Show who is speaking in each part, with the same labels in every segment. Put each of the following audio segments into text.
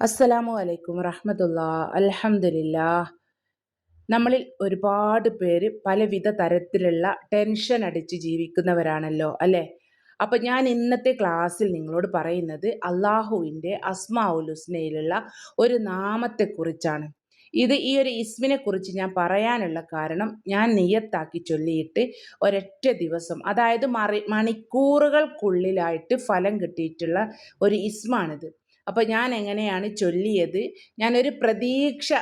Speaker 1: അസ്സലാമു അലൈക്കും റഹമത്തുള്ള അൽഹംദുലില്ലാ നമ്മളിൽ ഒരുപാട് പേര് പലവിധ തരത്തിലുള്ള ടെൻഷൻ അടിച്ച് ജീവിക്കുന്നവരാണല്ലോ അല്ലേ? അപ്പം ഞാൻ ഇന്നത്തെ ക്ലാസ്സിൽ നിങ്ങളോട് പറയുന്നത് അള്ളാഹുവിന്റെ അസ്മാഉൽ ഹുസ്നയിലുള്ള ഒരു നാമത്തെക്കുറിച്ചാണ്. ഇത് ഈ ഒരു ഇസ്മിനെ കുറിച്ച് ഞാൻ പറയാനുള്ള കാരണം ഞാൻ നിയത്താക്കി ചൊല്ലിയിട്ട് ഒരൊറ്റ ദിവസം അതായത് മറി മണിക്കൂറുകൾക്കുള്ളിലായിട്ട് ഫലം കിട്ടിയിട്ടുള്ള ഒരു ഇസ്മാണിത്. അപ്പോൾ ഞാൻ എങ്ങനെയാണ് ചൊല്ലിയത്? ഞാനൊരു പ്രതീക്ഷ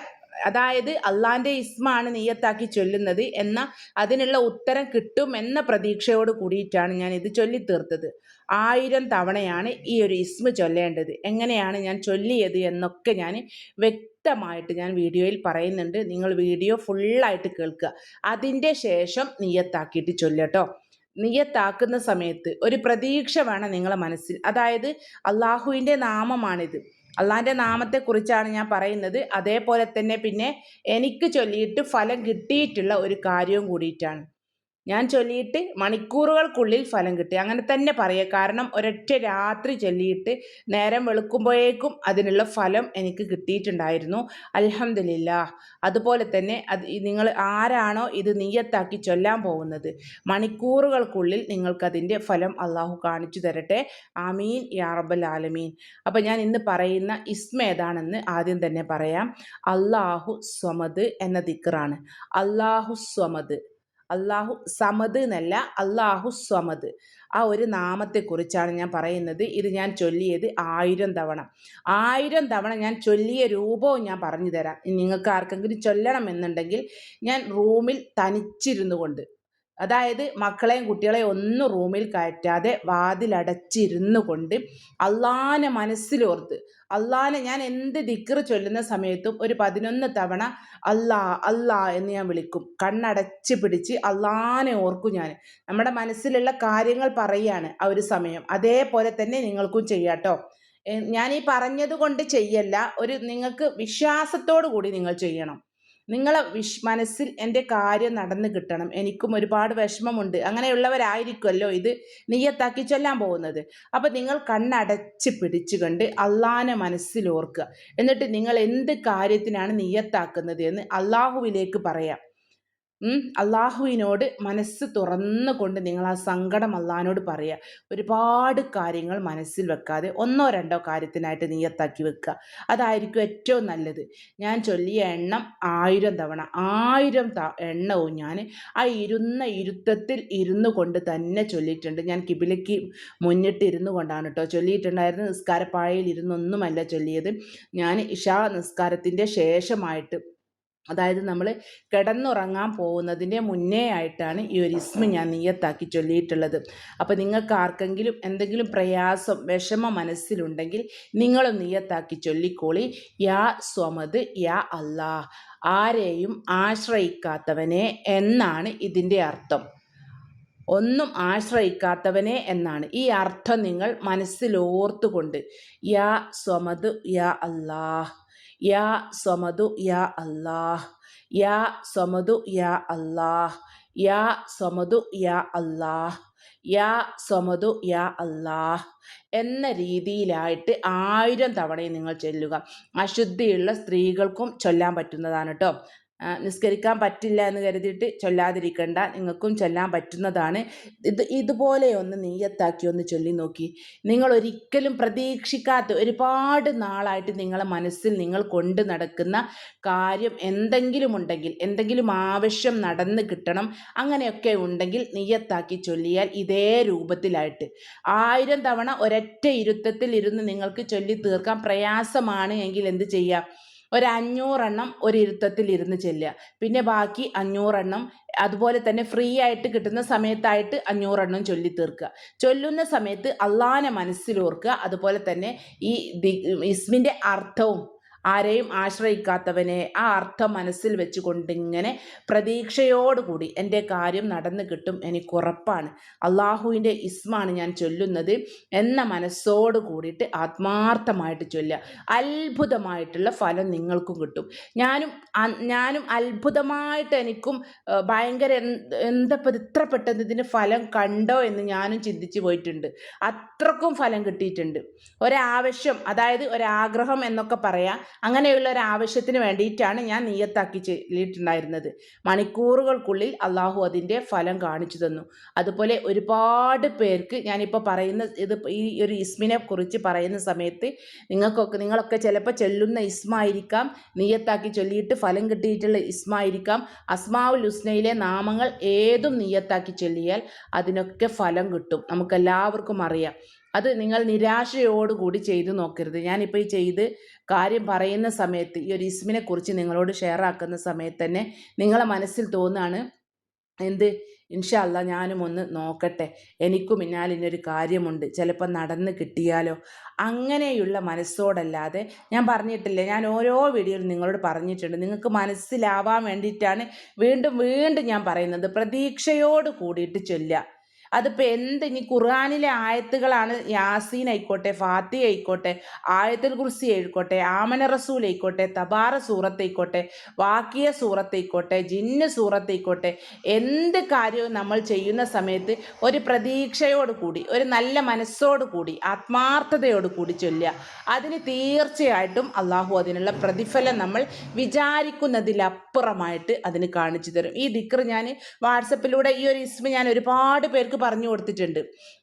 Speaker 1: അതായത് അള്ളാന്റെ ഇസ്മാണ് നീയത്താക്കി ചൊല്ലുന്നത് എന്ന അതിനുള്ള ഉത്തരം കിട്ടും എന്ന പ്രതീക്ഷയോട് കൂടിയിട്ടാണ് ഞാൻ ഇത് ചൊല്ലി തീർത്തത് ആയിരം തവണയാണ് ഈ ഒരു ഇസ്മ ചൊല്ലേണ്ടത്. എങ്ങനെയാണ് ഞാൻ ചൊല്ലിയത് എന്നൊക്കെ ഞാൻ വ്യക്തമായിട്ട് ഞാൻ വീഡിയോയിൽ പറയുന്നുണ്ട്. നിങ്ങൾ വീഡിയോ ഫുള്ളായിട്ട് കേൾക്കുക. അതിന്റെ ശേഷം നീയത്താക്കിയിട്ട് ചൊല്ലട്ടോ നിയത്താക്കുന്ന സമയത്ത് ഒരു പ്രതീക്ഷ വേണം നിങ്ങളെ മനസ്സിൽ. അതായത് അള്ളാഹുവിന്റെ നാമമാണിത്. അള്ളാഹിന്റെ നാമത്തെക്കുറിച്ചാണ് ഞാൻ പറയുന്നത്. അതേപോലെ തന്നെ പിന്നെ എനിക്ക് ചൊല്ലിയിട്ട് ഫലം കിട്ടിയിട്ടുള്ള ഒരു കാര്യവും കൂടിയിട്ടാണ്. ഞാൻ ചൊല്ലിയിട്ട് മണിക്കൂറുകൾക്കുള്ളിൽ ഫലം കിട്ടി. അങ്ങനെ തന്നെ പറയുക കാരണം ഒരൊറ്റ രാത്രി ചൊല്ലിയിട്ട് നേരം വെളുക്കുമ്പോഴേക്കും അതിനുള്ള ഫലം എനിക്ക് കിട്ടിയിട്ടുണ്ടായിരുന്നു. അലഹമില്ല അതുപോലെ തന്നെ അത് നിങ്ങൾ ആരാണോ ഇത് നീയത്താക്കി ചൊല്ലാൻ പോകുന്നത്. മണിക്കൂറുകൾക്കുള്ളിൽ നിങ്ങൾക്കതിന്റെ ഫലം അള്ളാഹു കാണിച്ചു തരട്ടെ. ആമീൻ യാറബൽ ആലമീൻ. അപ്പം ഞാൻ ഇന്ന് പറയുന്ന ഇസ്മ ഏതാണെന്ന് ആദ്യം തന്നെ പറയാം. അള്ളാഹു സ്വമദ് എന്ന ദിക്കറാണ് അള്ളാഹു സ്വമദ്. അള്ളാഹു സമദ് എന്നല്ല അള്ളാഹു സ്വമദ്. ആ ഒരു നാമത്തെക്കുറിച്ചാണ് ഞാൻ പറയുന്നത്. ഇത് ഞാൻ ചൊല്ലിയത് ആയിരം തവണ. ആയിരം തവണ ഞാൻ ചൊല്ലിയ രൂപവും ഞാൻ പറഞ്ഞു തരാം. നിങ്ങൾക്ക് ആർക്കെങ്കിലും ചൊല്ലണം എന്നുണ്ടെങ്കിൽ ഞാൻ റൂമിൽ തനിച്ചിരുന്നു കൊണ്ട് അതായത് മക്കളെയും കുട്ടികളെയും ഒന്നും റൂമിൽ കയറ്റാതെ വാതിലടച്ചിരുന്നു കൊണ്ട് അള്ളാനെ മനസ്സിലോർത്ത് അള്ളാനെ ഞാൻ എന്ത് ദിക്കറ് ചൊല്ലുന്ന സമയത്തും ഒരു പതിനൊന്ന് തവണ അല്ലാ അല്ലാ എന്ന് ഞാൻ വിളിക്കും. കണ്ണടച്ച് പിടിച്ച് അള്ളാനെ ഓർക്കും ഞാൻ. നമ്മുടെ മനസ്സിലുള്ള കാര്യങ്ങൾ പറയാണ് ആ ഒരു സമയം. അതേപോലെ തന്നെ നിങ്ങൾക്കും ചെയ്യാട്ടോ ഞാൻ ഈ പറഞ്ഞത് കൊണ്ട് ചെയ്യല്ല ഒരു നിങ്ങൾക്ക് വിശ്വാസത്തോടു കൂടി നിങ്ങൾ ചെയ്യണം. നിങ്ങളെ വിഷ് മനസ്സിൽ എന്റെ കാര്യം നടന്നു കിട്ടണം. എനിക്കും ഒരുപാട് വിഷമമുണ്ട്. അങ്ങനെയുള്ളവരായിരിക്കുമല്ലോ ഇത്. നീയത്താക്കി ചൊല്ലാൻ പോകുന്നത്. അപ്പം നിങ്ങൾ കണ്ണടച്ച് പിടിച്ചുകൊണ്ട് അള്ളാഹാനെ മനസ്സിലോർക്കുക. എന്നിട്ട് നിങ്ങൾ എന്ത് കാര്യത്തിനാണ് നീയത്താക്കുന്നത് എന്ന് അള്ളാഹുവിലേക്ക് പറയാം. അള്ളാഹുവിനോട് മനസ്സ് തുറന്നുകൊണ്ട് നിങ്ങൾ ആ സങ്കടം അള്ളാഹിനോട് പറയുക. ഒരുപാട് കാര്യങ്ങൾ മനസ്സിൽ വെക്കാതെ ഒന്നോ രണ്ടോ കാര്യത്തിനായിട്ട് നീയത്താക്കി വെക്കുക. അതായിരിക്കും ഏറ്റവും നല്ലത്. ഞാൻ ചൊല്ലിയ എണ്ണം ആയിരം തവണ. ആയിരം എണ്ണവും ഞാൻ ആ ഇരുന്ന ഇരുത്തത്തിൽ ഇരുന്നു കൊണ്ട് തന്നെ ചൊല്ലിയിട്ടുണ്ട്. ഞാൻ കിബിലയ്ക്ക് മുന്നിട്ട് ഇരുന്നു കൊണ്ടാണ് കേട്ടോ ചൊല്ലിയിട്ടുണ്ടായിരുന്നു നിസ്കാരപ്പാഴയിൽ ഇരുന്നൊന്നുമല്ല ചൊല്ലിയത്. ഞാൻ ഇഷാ നിസ്കാരത്തിന്റെ ശേഷമായിട്ട് അതായത് നമ്മൾ കിടന്നുറങ്ങാൻ പോകുന്നതിന്റെ മുന്നേ ആയിട്ടാണ് ഈ ഒരു ഇസ്മ ഞാൻ നീയത്താക്കി ചൊല്ലിയിട്ടുള്ളത്. അപ്പോൾ നിങ്ങൾക്ക് ആർക്കെങ്കിലും എന്തെങ്കിലും പ്രയാസം വിഷമ മനസ്സിലുണ്ടെങ്കിൽ നിങ്ങളും നീയത്താക്കി ചൊല്ലിക്കോളി. യാ സ്വമത് യാ അല്ലാ ആരെയും ആശ്രയിക്കാത്തവനെ എന്നാണ് ഇതിന്റെ അർത്ഥം. ഒന്നും ആശ്രയിക്കാത്തവനെ എന്നാണ്. ഈ അർത്ഥം നിങ്ങൾ മനസ്സിലോർത്തുകൊണ്ട് യാ സ്വമത് യാ അല്ലാഹ് യാ സമതു യാ അല്ലാഹ്. യാ സമതു യാ അല്ലാഹ്. യാ സമതു യാ അല്ലാഹ്. യാ സമതു യാ അല്ലാഹ്. എന്ന രീതിയിലായിട്ട് ആയിരം തവണയും നിങ്ങൾ ചൊല്ലുക. അശുദ്ധിയുള്ള സ്ത്രീകൾക്കും ചൊല്ലാൻ പറ്റുന്നതാണ് കേട്ടോ നിസ്കരിക്കാൻ പറ്റില്ല എന്ന് കരുതിയിട്ട് ചൊല്ലാതിരിക്കണ്ട. നിങ്ങൾക്കും ചൊല്ലാൻ പറ്റുന്നതാണ്. ഇത് ഇതുപോലെ ഒന്ന് നീയത്താക്കി ഒന്ന് ചൊല്ലി നോക്കി. നിങ്ങൾ ഒരിക്കലും പ്രതീക്ഷിക്കാത്ത ഒരുപാട് നാളായിട്ട് നിങ്ങളെ മനസ്സിൽ നിങ്ങൾ കൊണ്ട് നടക്കുന്ന കാര്യം എന്തെങ്കിലും ഉണ്ടെങ്കിൽ എന്തെങ്കിലും ആവശ്യം നടന്ന് കിട്ടണം അങ്ങനെയൊക്കെ ഉണ്ടെങ്കിൽ നീയത്താക്കി ചൊല്ലിയാൽ ഇതേ രൂപത്തിലായിട്ട്. ആയിരം തവണ ഒരൊറ്റ ഇരുത്തത്തിൽ ഇരുന്ന് നിങ്ങൾക്ക് ചൊല്ലി തീർക്കാൻ പ്രയാസമാണ് എങ്കിൽ എന്ത് ചെയ്യാം? ഒരു അഞ്ഞൂറെണ്ണം ഒരു ഇരുന്ന് ചെല്ലുക. പിന്നെ ബാക്കി അഞ്ഞൂറെണ്ണം അതുപോലെ തന്നെ ഫ്രീ ആയിട്ട് കിട്ടുന്ന സമയത്തായിട്ട് അഞ്ഞൂറെണ്ണം ചൊല്ലി തീർക്കുക. ചൊല്ലുന്ന സമയത്ത് അള്ളാനെ മനസ്സിലോർക്കുക. അതുപോലെ തന്നെ ഈ ഇസ്മിന്റെ അർത്ഥവും ആരെയും ആശ്രയിക്കാത്തവനെ ആ അർത്ഥം മനസ്സിൽ വെച്ചുകൊണ്ട് ഇങ്ങനെ പ്രതീക്ഷയോടുകൂടി എന്റെ കാര്യം നടന്നു കിട്ടും എനിക്കുറപ്പാണ്. അള്ളാഹുവിന്റെ ഇസ്മാണ് ഞാൻ ചൊല്ലുന്നത് എന്ന മനസ്സോട് കൂടിയിട്ട് ആത്മാർത്ഥമായിട്ട് ചൊല്ലുക. അത്ഭുതമായിട്ടുള്ള ഫലം നിങ്ങൾക്കും കിട്ടും. ഞാനും ഞാനും അത്ഭുതമായിട്ട് എനിക്കും ഭയങ്കര എന്താ ഇത്ര പെട്ടെന്ന് ഇതിന് ഫലം കണ്ടോ എന്ന് ഞാനും ചിന്തിച്ചു പോയിട്ടുണ്ട്. അത്രക്കും ഫലം കിട്ടിയിട്ടുണ്ട്. ഒരാവശ്യം അതായത് ഒരാഗ്രഹം എന്നൊക്കെ പറയാം. അങ്ങനെയുള്ള ഒരു ആവശ്യത്തിന് വേണ്ടിയിട്ടാണ് ഞാൻ നീയത്താക്കി ചെല്ലിയിട്ടുണ്ടായിരുന്നത് മണിക്കൂറുകൾക്കുള്ളിൽ അള്ളാഹു അതിന്റെ ഫലം കാണിച്ചു തന്നു. അതുപോലെ ഒരുപാട് പേർക്ക് ഞാനിപ്പോൾ പറയുന്ന ഇത് ഈ ഒരു ഇസ്മിനെ കുറിച്ച് പറയുന്ന സമയത്ത് നിങ്ങൾക്കൊക്കെ നിങ്ങളൊക്കെ ചിലപ്പോൾ ചൊല്ലുന്ന ഇസ്മായിരിക്കാം നീയത്താക്കി ചൊല്ലിയിട്ട് ഫലം കിട്ടിയിട്ടുള്ള ഇസ്മായിരിക്കാം. അസ്മാവുൽ ഹുസ്നയിലെ നാമങ്ങൾ ഏതും നീയത്താക്കി ചൊല്ലിയാൽ അതിനൊക്കെ ഫലം കിട്ടും. നമുക്കെല്ലാവർക്കും അറിയാം. അത് നിങ്ങൾ നിരാശയോടുകൂടി ചെയ്തു നോക്കരുത്. ഞാനിപ്പോൾ ഈ ചെയ്ത് കാര്യം പറയുന്ന സമയത്ത് ഈ ഒരു ഇസ്മിനെ കുറിച്ച് നിങ്ങളോട് ഷെയർ ആക്കുന്ന സമയത്ത് തന്നെ നിങ്ങളെ മനസ്സിൽ തോന്നുകയാണ് എന്ത്? ഇൻഷല്ല ഞാനും ഒന്ന് നോക്കട്ടെ. എനിക്കും ഇന്നാലിനൊരു കാര്യമുണ്ട്. ചിലപ്പോൾ നടന്ന് കിട്ടിയാലോ? അങ്ങനെയുള്ള മനസ്സോടല്ലാതെ ഞാൻ പറഞ്ഞിട്ടില്ല ഞാൻ ഓരോ വീഡിയോയിലും നിങ്ങളോട് പറഞ്ഞിട്ടുണ്ട്. നിങ്ങൾക്ക് മനസ്സിലാവാൻ വേണ്ടിയിട്ടാണ് വീണ്ടും വീണ്ടും ഞാൻ പറയുന്നത്. പ്രതീക്ഷയോട് കൂടിയിട്ട് ചൊല്ലുക. അതിപ്പോൾ എന്ത്? ഇനി ഖുർആാനിലെ ആയത്തുകളാണ് യാസീൻ ആയിക്കോട്ടെ ഫാത്തി ആയിക്കോട്ടെ ആയത്തുൽ കുർസി ആയിക്കോട്ടെ ആമന റസൂൽ ആയിക്കോട്ടെ തബാറ സൂറത്തായിക്കോട്ടെ വാക്കിയ സൂറത്തായിക്കോട്ടെ ജിന്ന് സൂറത്തായിക്കോട്ടെ എന്ത് കാര്യവും നമ്മൾ ചെയ്യുന്ന സമയത്ത് ഒരു പ്രതീക്ഷയോട് കൂടി ഒരു നല്ല മനസ്സോട് കൂടി ആത്മാർത്ഥതയോട് കൂടി ചൊല്ലുക. അതിന് തീർച്ചയായിട്ടും അള്ളാഹു അതിനുള്ള പ്രതിഫലം നമ്മൾ വിചാരിക്കുന്നതിലപ്പുറമായിട്ട് അതിന് കാണിച്ചു തരും. ഈ ദിക്ർ ഞാൻ വാട്സപ്പിലൂടെ ഈ ഒരു ഇസ്മ ഞാൻ ഒരുപാട് പേർക്ക് പറഞ്ഞു കൊടുത്തിട്ടുണ്ട്.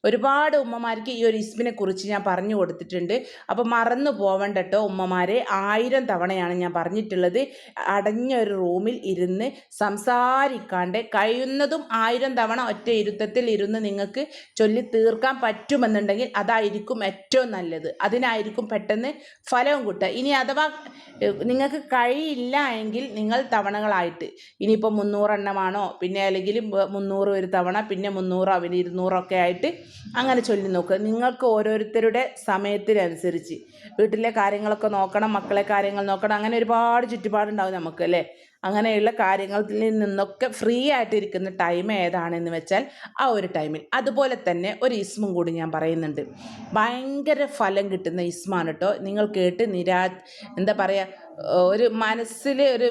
Speaker 1: ഒരുപാട് ഉമ്മമാർക്ക് ഈ ഒരു ഇസ്മിനെ കുറിച്ച് ഞാൻ പറഞ്ഞു കൊടുത്തിട്ടുണ്ട്. അപ്പോൾ മറന്നു പോവണ്ട കേട്ടോ ഉമ്മമാരെ. ആയിരം തവണയാണ് ഞാൻ പറഞ്ഞിട്ടുള്ളത്. അടഞ്ഞ ഒരു റൂമിൽ ഇരുന്ന് സംസാരിക്കാണ്ട് കഴിയുന്നതും ആയിരം തവണ ഒറ്റ ഇരുത്തത്തിൽ ഇരുന്ന് നിങ്ങൾക്ക് ചൊല്ലി തീർക്കാൻ പറ്റുമെന്നുണ്ടെങ്കിൽ അതായിരിക്കും ഏറ്റവും നല്ലത്. അതിനായിരിക്കും പെട്ടെന്ന് ഫലവും കിട്ടുക. ഇനി അഥവാ നിങ്ങൾക്ക് കഴിയില്ല എങ്കിൽ നിങ്ങൾ തവണകളായിട്ട്. ഇനിയിപ്പോൾ മുന്നൂറെണ്ണമാണോ? പിന്നെ അല്ലെങ്കിൽ മുന്നൂറ് ഒരു തവണ പിന്നെ മുന്നൂറോ പിന്നെ ഇരുന്നൂറൊക്കെ ആയിട്ട് അങ്ങനെ ചൊല്ലി നോക്കുക നിങ്ങൾക്ക് ഓരോരുത്തരുടെ സമയത്തിനനുസരിച്ച്. വീട്ടിലെ കാര്യങ്ങളൊക്കെ നോക്കണം മക്കളെ കാര്യങ്ങൾ നോക്കണം അങ്ങനെ ഒരുപാട് ചുറ്റുപാടുണ്ടാവും നമുക്ക് അല്ലേ? അങ്ങനെയുള്ള കാര്യങ്ങളിൽ നിന്നൊക്കെ ഫ്രീ ആയിട്ടിരിക്കുന്ന ടൈം ഏതാണെന്ന് വെച്ചാൽ ആ ഒരു ടൈമിൽ അതുപോലെ തന്നെ ഒരു ഇസ്മും കൂടി ഞാൻ പറയുന്നുണ്ട്. ഭയങ്കര ഫലം കിട്ടുന്ന ഇസ്മാണ് കേട്ടോ നിങ്ങൾ കേട്ട് നിരാ എന്താ പറയുക ഒരു മനസ്സിൽ ഒരു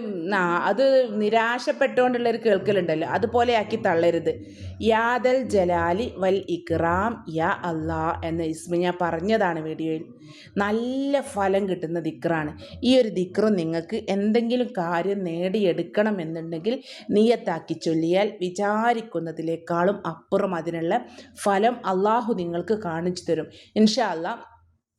Speaker 1: അത് നിരാശപ്പെട്ടുകൊണ്ടുള്ളൊരു കേൾക്കലുണ്ടല്ലോ. അതുപോലെ ആക്കി തള്ളരുത്. യാദൽ ജലാലി വൽ ഇക്റാം യാ അല്ലാ എന്ന ഇസ്മി ഞാൻ പറഞ്ഞതാണ് വീഡിയോയിൽ. നല്ല ഫലം കിട്ടുന്ന ദിക്റാണ്. ഈ ഒരു ദിക്റും നിങ്ങൾക്ക് എന്തെങ്കിലും കാര്യം നേടിയെടുക്കണം എന്നുണ്ടെങ്കിൽ നീയത്താക്കി ചൊല്ലിയാൽ വിചാരിക്കുന്നതിലേക്കാളും അപ്പുറം അതിനുള്ള ഫലം അള്ളാഹു നിങ്ങൾക്ക് കാണിച്ചു തരും. ഇൻഷാ അല്ലാ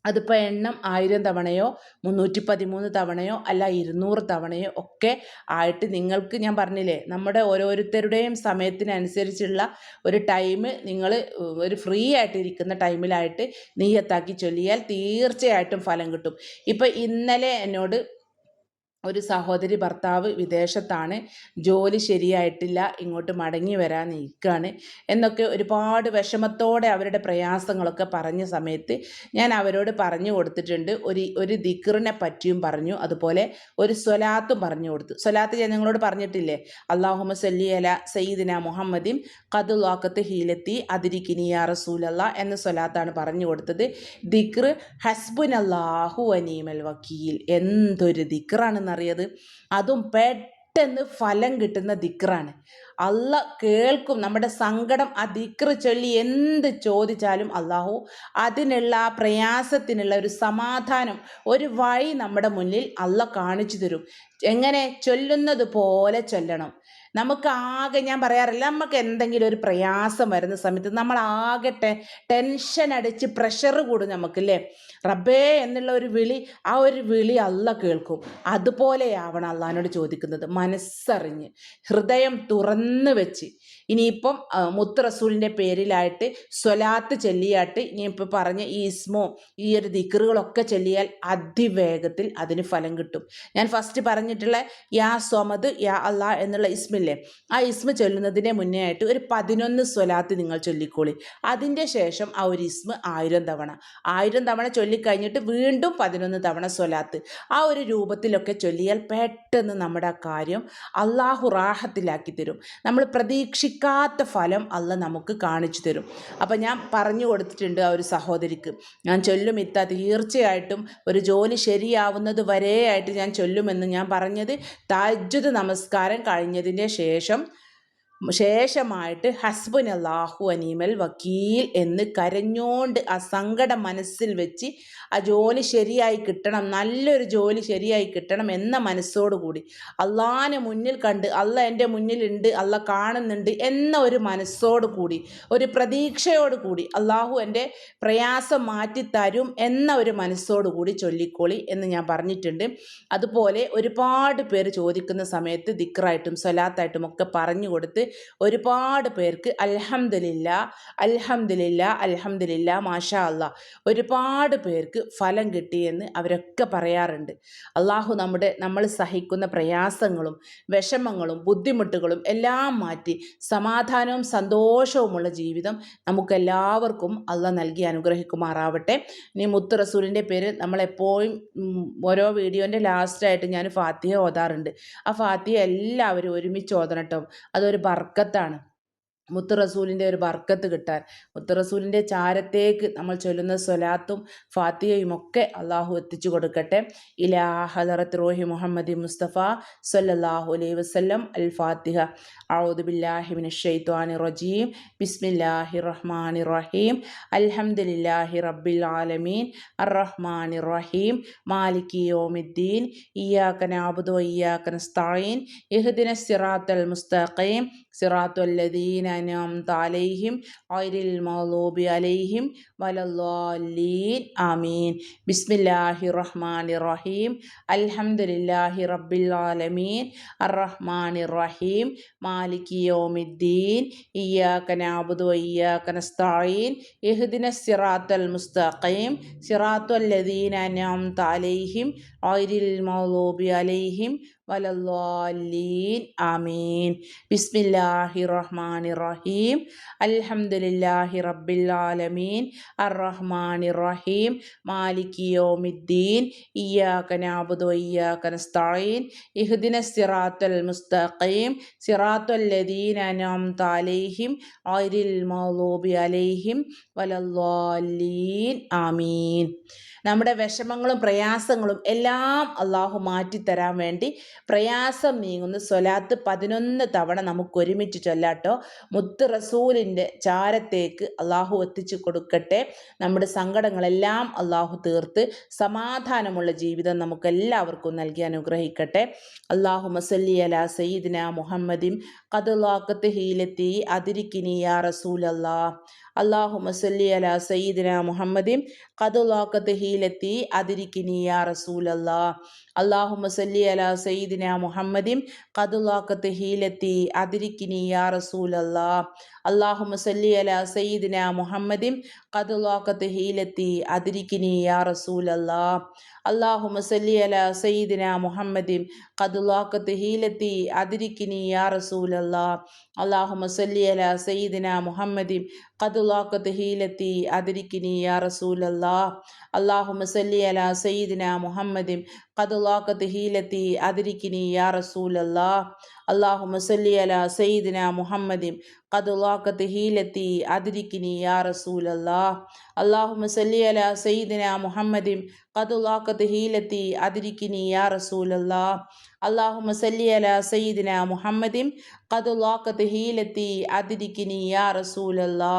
Speaker 1: അതിപ്പോൾ എണ്ണം ആയിരം തവണയോ മുന്നൂറ്റി പതിമൂന്ന് തവണയോ അല്ല ഇരുന്നൂറ് തവണയോ ഒക്കെ ആയിട്ട് നിങ്ങൾക്ക് ഞാൻ പറഞ്ഞില്ലേ നമ്മുടെ ഓരോരുത്തരുടെയും സമയത്തിനനുസരിച്ചുള്ള ഒരു ടൈം നിങ്ങൾ ഒരു ഫ്രീ ആയിട്ട് ഇരിക്കുന്ന ടൈമിലായിട്ട് നീയത്താക്കി ചൊല്ലിയാൽ തീർച്ചയായിട്ടും ഫലം കിട്ടും. ഇപ്പം ഇന്നലെ എന്നോട് ഒരു സഹോദരി ഭർത്താവ് വിദേശത്താണ് ജോലി ശരിയായിട്ടില്ല ഇങ്ങോട്ട് മടങ്ങി വരാൻ നിൽക്കുകയാണ് എന്നൊക്കെ ഒരുപാട് വിഷമത്തോടെ അവരുടെ പ്രയാസങ്ങളൊക്കെ പറഞ്ഞ സമയത്ത് ഞാൻ അവരോട് പറഞ്ഞു കൊടുത്തിട്ടുണ്ട്. ഒരു ഒരു ദിക്റിനെ പറ്റിയും പറഞ്ഞു അതുപോലെ ഒരു സ്വലാത്തും പറഞ്ഞു കൊടുത്തു. സ്വലാത്ത് ഞാൻ നിങ്ങളോട് പറഞ്ഞിട്ടില്ലേ? അള്ളാഹുമ സല്ലി അല സയ്യിദിന മുഹമ്മദിൻ കതുലാക്കത്ത് ഹീലത്തി അതിരിക്കിനിയ റസൂലല്ല എന്ന സ്വലാത്താണ് പറഞ്ഞു കൊടുത്തത്. ദിക്ർ ഹസ്ബുൻ അല്ലാഹു അനീമൽ വക്കീൽ. എന്തൊരു ദിക്റാണെന്നറിയത് അതും പെട്ടെന്ന് ഫലം കിട്ടുന്ന ദിക്റാണ്. അല്ല കേൾക്കും. നമ്മുടെ സങ്കടം ആ ദിക്റ് ചൊല്ലി എന്ത് ചോദിച്ചാലും അള്ളാഹു അതിനുള്ള ആ പ്രയാസത്തിനുള്ള ഒരു സമാധാനം ഒരു വഴി നമ്മുടെ മുന്നിൽ അല്ല കാണിച്ചു തരും. എങ്ങനെ? ചൊല്ലുന്നത് പോലെ ചൊല്ലണം. നമുക്ക് ആകെ ഞാൻ പറയാറില്ല നമുക്ക് എന്തെങ്കിലും ഒരു പ്രയാസം വരുന്ന സമയത്ത് നമ്മൾ ആകെ ടെൻഷൻ അടിച്ച് പ്രഷർ കൂടും നമുക്കില്ലേ? റബ്ബേ എന്നുള്ള ഒരു വിളി ആ ഒരു വിളി അല്ല കേൾക്കും. അതുപോലെയാവണം അള്ളഹാനോട് ചോദിക്കുന്നത് മനസ്സറിഞ്ഞ് ഹൃദയം തുറന്നു വെച്ച്. ഇനിയിപ്പം മുത്ത് റസൂലിന്റെ പേരിലായിട്ട് സ്വലാത്ത് ചൊല്ലിയാട്ട് ഇനിയിപ്പോൾ പറഞ്ഞ ഈ ഇസ്മോ ഈ ഒരു ദിക്കറുകളൊക്കെ ചൊല്ലിയാൽ അതിവേഗത്തിൽ അതിന് ഫലം കിട്ടും. ഞാൻ ഫസ്റ്റ് പറഞ്ഞിട്ടുള്ള യാ സൊമദ് യാ അള്ളാ എന്നുള്ള ഇസ്മില്ലേ ആ ഇസ്മ ചൊല്ലുന്നതിന് മുന്നേ ആയിട്ട് ഒരു പതിനൊന്ന് സ്വലാത്ത് നിങ്ങൾ ചൊല്ലിക്കോളി. അതിന്റെ ശേഷം ആ ഒരു ഇസ്മ ആയിരം തവണ. ആയിരം തവണ ചൊല്ലിക്കഴിഞ്ഞിട്ട് വീണ്ടും പതിനൊന്ന് തവണ സ്വലാത്ത്. ആ ഒരു രൂപത്തിലൊക്കെ ചൊല്ലിയാൽ പെട്ടെന്ന് നമ്മുടെ കാര്യം അള്ളാഹു റാഹത്തിലാക്കി തരും. നമ്മൾ പ്രതീക്ഷിക്കാത്ത ഫലം അല്ല നമുക്ക് കാണിച്ചു തരും. അപ്പം ഞാൻ പറഞ്ഞു കൊടുത്തിട്ടുണ്ട് ആ ഒരു സഹോദരിക്ക്. ഞാൻ ചൊല്ലും ഇത്ത തീർച്ചയായിട്ടും ഒരു ജോലി ശരിയാവുന്നത് വരെയായിട്ട് ഞാൻ ചൊല്ലുമെന്ന് ഞാൻ പറഞ്ഞത് താജ്ജുദ് നമസ്കാരം കഴിഞ്ഞതിന്റെ ശേഷം ശേഷമായിട്ട് ഹസ്ബൻ അള്ളാഹു അനീമൽ വക്കീൽ എന്ന് കരഞ്ഞോണ്ട് ആ സങ്കടം മനസ്സിൽ വെച്ച് ആ ജോലി ശരിയായി കിട്ടണം നല്ലൊരു ജോലി ശരിയായി കിട്ടണം എന്ന മനസ്സോടുകൂടി അള്ളാഹിനെ മുന്നിൽ കണ്ട് അല്ല എന്റെ മുന്നിലുണ്ട് അല്ല കാണുന്നുണ്ട് എന്ന ഒരു മനസ്സോടു കൂടി ഒരു പ്രതീക്ഷയോട് കൂടി അള്ളാഹു എന്റെ പ്രയാസം മാറ്റിത്തരും എന്ന ഒരു മനസ്സോടു കൂടി ചൊല്ലിക്കോളി എന്ന് ഞാൻ പറഞ്ഞിട്ടുണ്ട്. അതുപോലെ ഒരുപാട് പേര് ചോദിക്കുന്ന സമയത്ത് ദിക്റായിട്ടും സ്വലാത്തായിട്ടും ഒക്കെ പറഞ്ഞു കൊടുത്ത് ഒരുപാട് പേർക്ക് അൽഹംദുലില്ല അൽഹംദുലില്ല അൽഹംദുലില്ല മാഷാ അല്ല ഒരുപാട് പേർക്ക് ഫലം കിട്ടിയെന്ന് അവരൊക്കെ പറയാറുണ്ട്. അള്ളാഹു നമ്മുടെ നമ്മൾ സഹിക്കുന്ന പ്രയാസങ്ങളും വിഷമങ്ങളും ബുദ്ധിമുട്ടുകളും എല്ലാം മാറ്റി സമാധാനവും സന്തോഷവുമുള്ള ജീവിതം നമുക്കെല്ലാവർക്കും അള്ള നൽകി അനുഗ്രഹിക്കുമാറാവട്ടെ. ഇനി മുത്ത് റസൂലിന്റെ പേര് നമ്മളെപ്പോഴും ഓരോ വീഡിയോന്റെ ലാസ്റ്റായിട്ട് ഞാൻ ഫാത്തിഹ ഓതാറുണ്ട്. ആ ഫാത്തിഹ എല്ലാവരും ഒരുമിച്ച് ഓതണം കേട്ടോ. അതൊരു ബർക്കത്താണ് മുത്ത് റസൂലിന്റെ ഒരു ബർക്കത്ത് കിട്ടാൻ. മുത്ത് റസൂലിന്റെ ചാരത്തേക്ക് നമ്മൾ ചൊല്ലുന്ന സ്വലാത്തും ഫാത്തിയയും ഒക്കെ അള്ളാഹു എത്തിച്ചു കൊടുക്കട്ടെ. ഇലാ ഹലറത്ത് റോഹി മുഹമ്മദ് മുസ്തഫ സൊല്ലാഹു അലൈഹി വസ്ലം അൽ ഫാത്തിഹ. ഔദു ബില്ലാഹി മിനശ് റജീം. ബിസ്മില്ലാഹി റഹ്മാനി റഹീം. അൽഹംദുലില്ലാഹി റബ്ബിൽ ആലമീൻ. അർ റഹ്മാനി റഹീം. മാലികി യോമിദ്ദീൻ. ഇയാക്കൻ ആബുദോ ഇയാക്കൻ നസ്തഈൻ. ഇഹ്ദിന സിറാത്തൽ മുസ്തഖീം. സിറാത്തുല്ലദീനം താലൈഹിം ഐരിൽ മൗലൂബി അലൈഹിം വലല്ലാലീൻ ആമീൻ. ബിസ്മില്ലാഹി റഹ്മാൻ റഹീം അൽഹംദുലില്ലാഹി റബ്ബിൽ ആലമീൻ. അറഹ്മാൻ റഹീം മാലിക് യോമിദ്ദീൻ. ഇയ്യാക്ക നാബുദു ഇയ്യാക്ക നസ്തഈൻ. ഇഹ്ദിന സിറാത്തൽ മുസ്തഖീം. സിറാത്തുല്ലദീന അനഅംത അലൈഹിം ഐരിൽ മൗലൂബി അലൈഹിം വലല്ലാലീൻ ആമീൻ. ബിസ്മില്ലാഹി റഹ്മാൻ റഹീം അൽഹംദുലില്ലാഹി റബ്ബിൽ ആലമീൻ അർറഹ്മാൻ റഹീം മാലിക് യോമിദ്ദീൻ. ഇയ്യാക നഅബുദു വഇയ്യാക നസ്തഈൻ. ഇഹ്ദിന സിറാത്തൽ മുസ്തഖീം. സിറാത്തൽ ലദീന അലൈഹിം. ഗൈറിൽ മഗ്ദൂബി അലൈഹിം. വലല്ലാലീൻ ആമീൻ. നമ്മുടെ വിഷമങ്ങളും പ്രയാസങ്ങളും എല്ലാം അള്ളാഹു മാറ്റിത്തരാൻ വേണ്ടി പ്രയാസം നീങ്ങുന്ന. സ്വലാത്ത് പതിനൊന്ന് തവണ നമുക്ക് ഒരുമിച്ച് ചൊല്ലാട്ടോ മുത്ത് റസൂലിന്റെ ചാരത്തേക്ക് അള്ളാഹു എത്തിച്ചു കൊടുക്കട്ടെ. നമ്മുടെ സങ്കടങ്ങളെല്ലാം അള്ളാഹു തീർത്ത് സമാധാനമുള്ള ജീവിതം നമുക്ക് എല്ലാവർക്കും നൽകി അനുഗ്രഹിക്കട്ടെ. അള്ളാഹു മസല്ലി അല സയ്യിദിന മുഹമ്മദിം കതുലാക്കത്ത് ഹീലെത്തി. അതിരിക്കിനി യാ റസൂലല്ലാ. അള്ളാഹു മസല്ലി അല സയ്യിദിന മുഹമ്മദിം കതുലാക്കത്ത് ഹീലെത്തി അതിരിക്കിനി യാ റസൂലല്ലാ. അള്ളാഹു മസല്ലി അല സയ്യിദിന മുഹമ്മദിം കതുലാക്കത്ത് ഹീലെത്തി അതിരിക്കിനി യാ റസൂലല്ലാ. അള്ളാഹു മസല്ലി അല സയ്യിദിന മുഹമ്മദിൻ കതുലാക്കത്ത് ഹീലെത്തി അതിരിക്കിനി യാ റസൂലല്ലാ. അള്ളാഹു മസല്ലി അല സയ്യിദിന മുഹമ്മദിൻ കതുലാക്കത്ത് ഹീലെത്തി അതിരിക്കിനി യാ റസൂലല്ലാ. അള്ളാഹു മസല്ലി അല സയ്യിദിന മുഹമ്മദിൻ കതുലാക്കത്ത് ഹീലെത്തി അതിരിക്കിനി യാ റസൂലല്ലാ. അള്ളാഹു മസല്ലി അല സയ്യിദിന മുഹമ്മദിൻ കതുലാക്കത്ത് ഹീലെത്തി അതിരിക്കിനി യാ റസൂലല്ലാ. അള്ളാഹു മസല്ലി അല സയ്യിദിന മുഹമ്മദിം കതുലാക്കത്ത് ഹീലെത്തി അതിരിക്കിനി യാ റസൂലല്ലാ. അള്ളാഹു മസല്ലി അല സയ്യിദിന മുഹമ്മദിം കതുലാക്കത്ത് ഹീലെത്തി അതിരിക്കിനി യാ റസൂലല്ലാ. അള്ളാഹു മസല്ലി അല സയ്യിദിന മുഹമ്മദിം കതുലാക്കത്ത് ഹീലെത്തി അതിരിക്കിനി യാ റസൂലല്ലാ.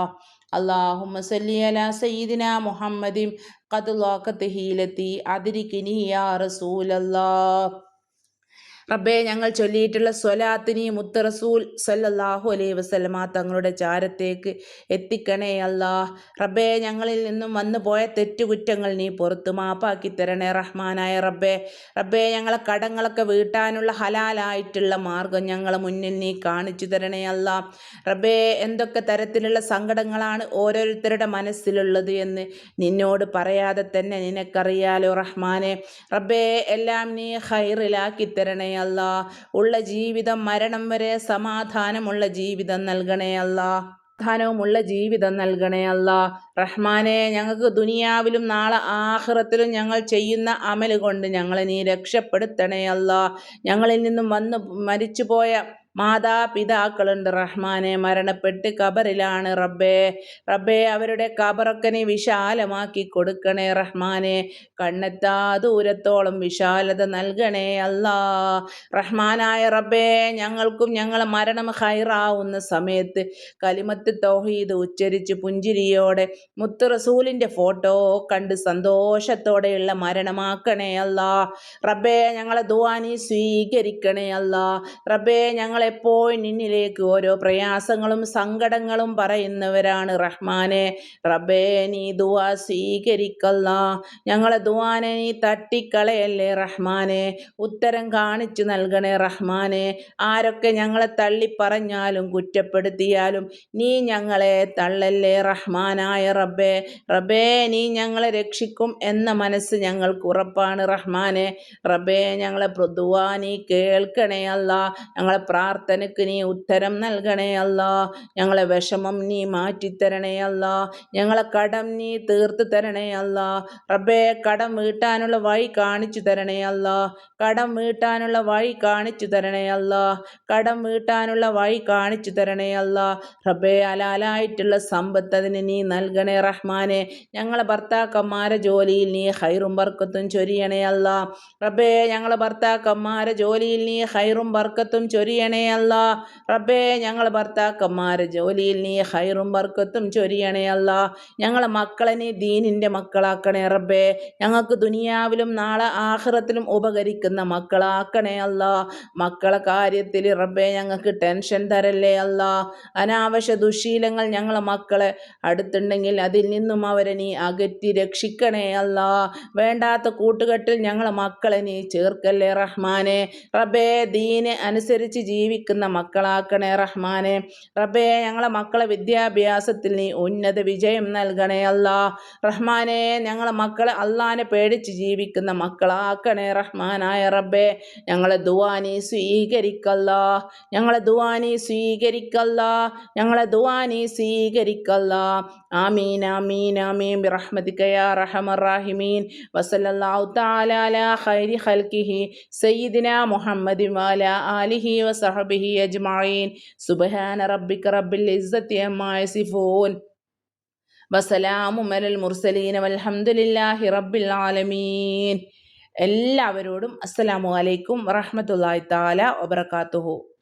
Speaker 1: അള്ളാഹു മസല്ലി അല സയ്യിദിന മുഹമ്മദിം കതുലാക്കത്ത് ഹീലെത്തി അതിരിക്കിനി യാ റസൂലല്ലാ. റബ്ബേ ഞങ്ങൾ ചൊല്ലിയിട്ടുള്ള സ്വലാത്തിനി മുത്തറസൂൽ സല്ലല്ലാഹു അലൈഹി വസല്ലമ തങ്ങളുടെ ചാരത്തേക്ക് എത്തിക്കണേ അല്ലാ റബ്ബേ ഞങ്ങളിൽ നിന്നും വന്നു പോയ തെറ്റുകുറ്റങ്ങൾ നീ പുറത്ത് മാപ്പാക്കി തരണേ റഹ്മാനായ റബ്ബേ. റബ്ബേ ഞങ്ങളെ കടങ്ങളൊക്കെ വീട്ടാനുള്ള ഹലാലായിട്ടുള്ള മാർഗം ഞങ്ങളെ മുന്നിൽ നീ കാണിച്ചു തരണേ അല്ല റബ്ബേ എന്തൊക്കെ തരത്തിലുള്ള സങ്കടങ്ങളാണ് ഓരോരുത്തരുടെ മനസ്സിലുള്ളത് എന്ന് നിന്നോട് പറയാതെ തന്നെ നിനക്കറിയാലോ റഹ്മാനെ. റബ്ബേ എല്ലാം നീ ഹൈറിലാക്കി തരണേ അല്ല ഉള്ള ജീവിതം മരണം വരെ സമാധാനമുള്ള ജീവിതം നൽകണേ അല്ല സമാധാനവുമുള്ള ജീവിതം നൽകണേ അല്ല റഹ്മാനെ ഞങ്ങൾക്ക് ദുനിയാവിലും നാളെ ആഹ്റത്തിലും ഞങ്ങൾ ചെയ്യുന്ന അമൽ കൊണ്ട് ഞങ്ങളെ നീ രക്ഷപ്പെടുത്തണേ അല്ല ഞങ്ങളിൽ നിന്നും വന്ന് മരിച്ചുപോയ മാതാപിതാക്കളുണ്ട്. റഹ്മാനെ മരണപ്പെട്ട് കബറിലാണ് റബ്ബേ. റബ്ബേ അവരുടെ കബറൊക്കെ നീ വിശാലമാക്കി കൊടുക്കണേ. റഹ്മാനെ കണ്ണെത്താ ദൂരത്തോളം വിശാലത നൽകണേ അല്ലാ. റഹ്മാനായ റബ്ബേ ഞങ്ങൾക്കും ഞങ്ങളെ മരണം ഹൈറാവുന്ന സമയത്ത് കലിമത്ത് തൗഹീദ് ഉച്ചരിച്ച് പുഞ്ചിരിയോടെ മുത്ത് റസൂലിന്റെ ഫോട്ടോ കണ്ട് സന്തോഷത്തോടെയുള്ള മരണമാക്കണേ അല്ലാ. റബ്ബേ ഞങ്ങളെ ദുവാനി സ്വീകരിക്കണേ അല്ലാ. റബ്ബേ ഞങ്ങളെപ്പോഴും നിന്നിലേക്ക് ഓരോ പ്രയാസങ്ങളും സങ്കടങ്ങളും പറയുന്നവരാണ് റഹ്മാനെ. റബ്ബേ നീ ദുവാ സ്വീകരിക്കല്ല. ഞങ്ങളെ ദുവാനെ നീ തട്ടിക്കളയല്ലേ റഹ്മാനെ. ഉത്തരം കാണിച്ചു നൽകണേ റഹ്മാനെ. ആരൊക്കെ ഞങ്ങളെ തള്ളിപ്പറഞ്ഞാലും കുറ്റപ്പെടുത്തിയാലും നീ ഞങ്ങളെ തള്ളല്ലേ റഹ്മാനായ റബ്ബേ. റബ്ബേ നീ ഞങ്ങളെ രക്ഷിക്കും എന്ന മനസ്സ് ഞങ്ങൾക്ക് ഉറപ്പാണ് റഹ്മാനെ. റബ്ബേ ഞങ്ങളെ ദുവാ നീ കേൾക്കണേ അല്ല. ഞങ്ങളെ പ്രാർത്ഥനയ്ക്ക് നീ ഉത്തരം നൽകണേ അല്ല. ഞങ്ങളെ വിഷമം നീ മാറ്റിത്തരണേ അല്ല. ഞങ്ങളെ കടം നീ തീർത്ത് തരണേ അല്ല. റബ്ബേ കടം വീട്ടാനുള്ള വഴി കാണിച്ചു തരണേ അല്ല. കടം വീട്ടാനുള്ള വഴി കാണിച്ചു തരണേ അല്ല. കടം വീട്ടാനുള്ള വഴി കാണിച്ചു തരണേ അല്ല. റബ്ബേ അലാലായിട്ടുള്ള സമ്പത്ത് അതിന് നീ നൽകണേ റഹ്മാനെ. ഞങ്ങളെ ഭർത്താക്കന്മാരെ ജോലിയിൽ നീ ഹൈറും ബർക്കത്തും ചൊരിയണേ അല്ല. റബ്ബേ ഞങ്ങളെ ഭർത്താക്കന്മാരെ ജോലിയിൽ നീ ഹൈറും ബർക്കത്തും ചൊരിയണേ അല്ല റബ്ബേ ഞങ്ങൾ ഭർത്താക്കന്മാരെ ജോലിയിൽ നീ ഹൈറും ബർക്കത്തും ചൊരിയണേ അല്ല ഞങ്ങളെ മക്കളെ നീ ദീനിന്റെ മക്കളാക്കണേ റബ്ബേ. ഞങ്ങൾക്ക് ദുനിയാവിലും നാളെ ആഹ്റത്തിലും ഉപകരിക്കുന്ന മക്കളാക്കണേ അല്ല മക്കളെ കാര്യത്തിൽ റബ്ബേ ഞങ്ങൾക്ക് ടെൻഷൻ തരല്ലേ അല്ല അനാവശ്യ ദുശീലങ്ങൾ ഞങ്ങളെ മക്കളെ അടുത്തുണ്ടെങ്കിൽ അതിൽ നിന്നും അവരെ നീ അകറ്റി രക്ഷിക്കണേ അല്ല വേണ്ടാത്ത കൂട്ടുകെട്ടിൽ ഞങ്ങളെ മക്കളെ നീ ചേർക്കല്ലേ റഹ്മാനെ. റബ്ബേ ദീന് അനുസരിച്ച് ജീവിക്കുന്ന മക്കളാക്കണേ റഹ്മാനെ. റബ്ബേ ഞങ്ങളെ മക്കളെ വിദ്യാഭ്യാസത്തിൽ നീ ഉന്നത വിജയം നൽകണേ അല്ല. റഹ്മാനെ ഞങ്ങളെ മക്കളെ അള്ളാനെ പേടിച്ച് ജീവിക്കുന്ന മക്കളാക്കണേ റഹ്മാനായ റബ്ബേ. ഞങ്ങളെ ദുവാനി സ്വീകരിക്കല്ല. ഞങ്ങളെ ദുവാനി സ്വീകരിക്കല്ല. ഞങ്ങളെ ദുവാനി സ്വീകരിക്കല്ല. ആമീൻ ആമീൻ ആമീൻ. ബിറഹ്മതിക യാ റഹമർ റാഹിമീൻ. വസല്ലല്ലാഹു തആല അലാ ഖൈരി ഖൽഖിഹി. സയ്യിദിന മുഹമ്മദി വാല ആലിഹി അജ്മഈൻ. സുബ്ഹാന റബ്ബിക റബ്ബിൽ ഇസ്സത്തി അമ്മാ യസിഫൂൻ. വസലാമും അലൽ മുർസലീൻ വൽഹംദുലില്ലാഹി റബ്ബിൽ ആലമീൻ. എല്ലാവരോടും അസ്സലാമു അലൈക്കും വറഹമത്തല്ലാഹി തആല വബറകാതുഹു.